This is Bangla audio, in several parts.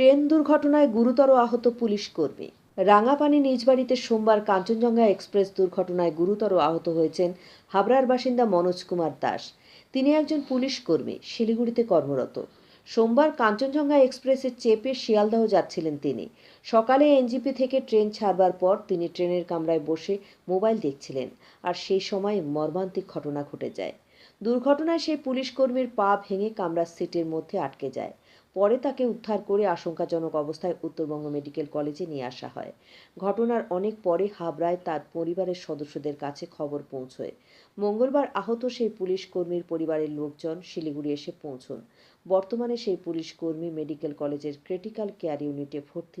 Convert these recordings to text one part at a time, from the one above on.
ট্রেন দুর্ঘটনায় গুরুতর আহত পুলিশ কর্মী। রাঙাপানি নিজ বাড়িতে সোমবার কাঞ্চনজঙ্ঘা এক্সপ্রেস দুর্ঘটনায় গুরুতর আহত হয়েছেন হাবড়ার বাসিন্দা মনোজ কুমার দাস। তিনি একজন পুলিশ কর্মী, শিলিগুড়িতে কর্মরত। সোমবার কাঞ্চনজঙ্ঘা এক্সপ্রেসে চেপে শিয়ালদহ যাচ্ছিলেন তিনি। সকালে এনজিপি থেকে ট্রেন ছাড়বার পর তিনি ট্রেনের কামরায় বসে মোবাইল দেখছিলেন আর সেই সময় মর্মান্তিক ঘটনা ঘটে যায়। দুর্ঘটনায় সেই পুলিশ কর্মীর পা ভেঙে কামরার সিটের মধ্যে আটকে যায়। পরে তাকে উদ্ধার করে আশঙ্কাজনক অবস্থায় উত্তরবঙ্গ মেডিকেল কলেজে নিয়ে আসা হয় ঘটনার অনেক পরে হাবড়ায় তার পরিবারের সদস্যদের কাছে খবর পৌঁছয় মঙ্গলবার আহত সেই পুলিশ কর্মীর পরিবারের লোকজন শিলিগুড়ি এসে পৌঁছন বর্তমানে সেই পুলিশ কর্মী মেডিকেল কলেজের ক্রিটিক্যাল কেয়ার ইউনিটে ভর্তি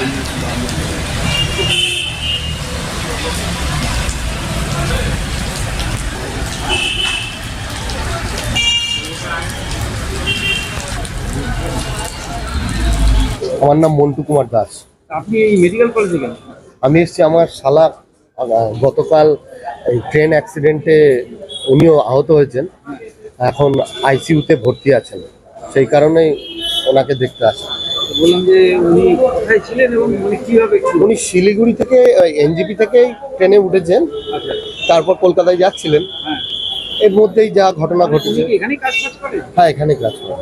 আমার নাম মন্টু কুমার দাস। আপনি এই মেডিকেল কলেজে গেলেন? আমি এসেছি আমার শালা গতকাল এই ট্রেন অ্যাক্সিডেন্টে উনিও আহত হয়েছেন। এখন আইসিইউতে ভর্তি আছেন। সেই কারণেই ওনাকে দেখতে আসা। তো বললাম যে উনি কোথায় ছিলেন এবং উনি কীভাবে উনি শিলিগুড়ি থেকে এনজিপি থেকেই ট্রেনে উঠেছেন। আচ্ছা। তারপর কলকাতায় যাচ্ছিলেন। হ্যাঁ। এর মধ্যেই যা ঘটনা ঘটেছে। হ্যাঁ এখানে কাজ করে।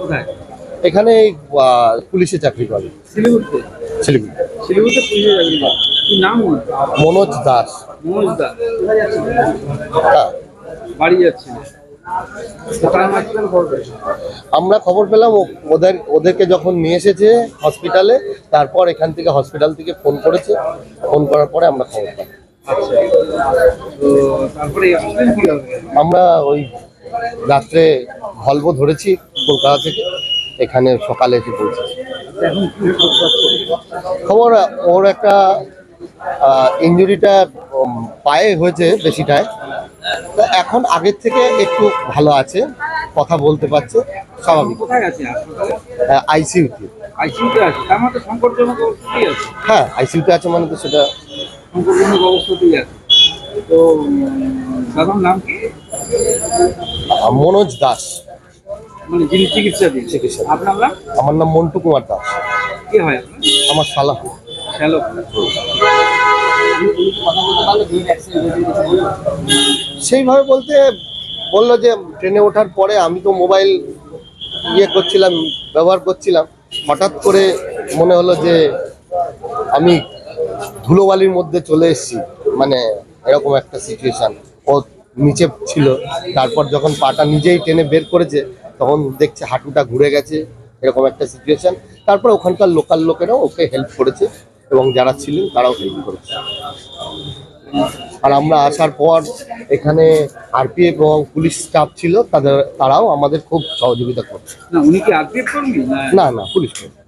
এখানে পুলিশে চাকরি করে শিলিগুড়িতে? শিলিগুড়ি। শিলিগুড়িতে পুলিশে চাকরি করে নাম মনোজ দাস। মনোজ দা কোথায় যাচ্ছিলেন হ্যাঁ। বাড়ি যাচ্ছিলেন? আমরা খবর পেলাম ওদের ওদেরকে যখন নিয়ে এসেছে হসপিটালে তারপর এখান থেকে হসপিটাল থেকে ফোন করেছে। ফোন করার পরে আমরা খবর পাই। আমরা ওই রাত্রে ভলভো ধরেছি কলকাতা থেকে। এখানে সকালে এসে পৌঁছেছি। খবর, ওর একটা ইঞ্জুরিটা পায়ে হয়েছে বেশিটায়। তো এখন আগের থেকে একটু ভালো আছে কথা বলতে পারছে স্বাভাবিক। অবস্থাতেই আছে। হ্যাঁ আইসিইউতে আছে মানে তো সেটা মনোজ দাস। মানে চিকিৎসা আমার নাম মন্টু কুমার দাস। কি হয় আমার শালা। হ্যালো সেইভাবে বলতে বলল যে ট্রেনে ওঠার পরে আমি তো মোবাইল ইয়ে করছিলাম, ব্যবহার করছিলাম। হঠাৎ করে মনে হলো যে আমি ধুলোবালির মধ্যে চলে এসেছি। মানে এরকম একটা সিচুয়েশান ও নিচে ছিল। তারপর যখন পাটা নিজেই টেনে বের করেছে, তখন দেখছে হাঁটুটা ঘুরে গেছে। এরকম একটা সিচুয়েশন তারপর ওখানকার লোকাল লোকেরাও ওকে হেল্প করেছে। এবং যারা ছিলেন তারাও হেল্প করেছে। আর আমরা আসার পর এখানে আরপিএফ এবং পুলিশ স্টাফ ছিল তাদের তারাও আমাদের খুব সহযোগিতা করছে। না উনি কি আরপিএফ কর্মী? না পুলিশ কর্মী।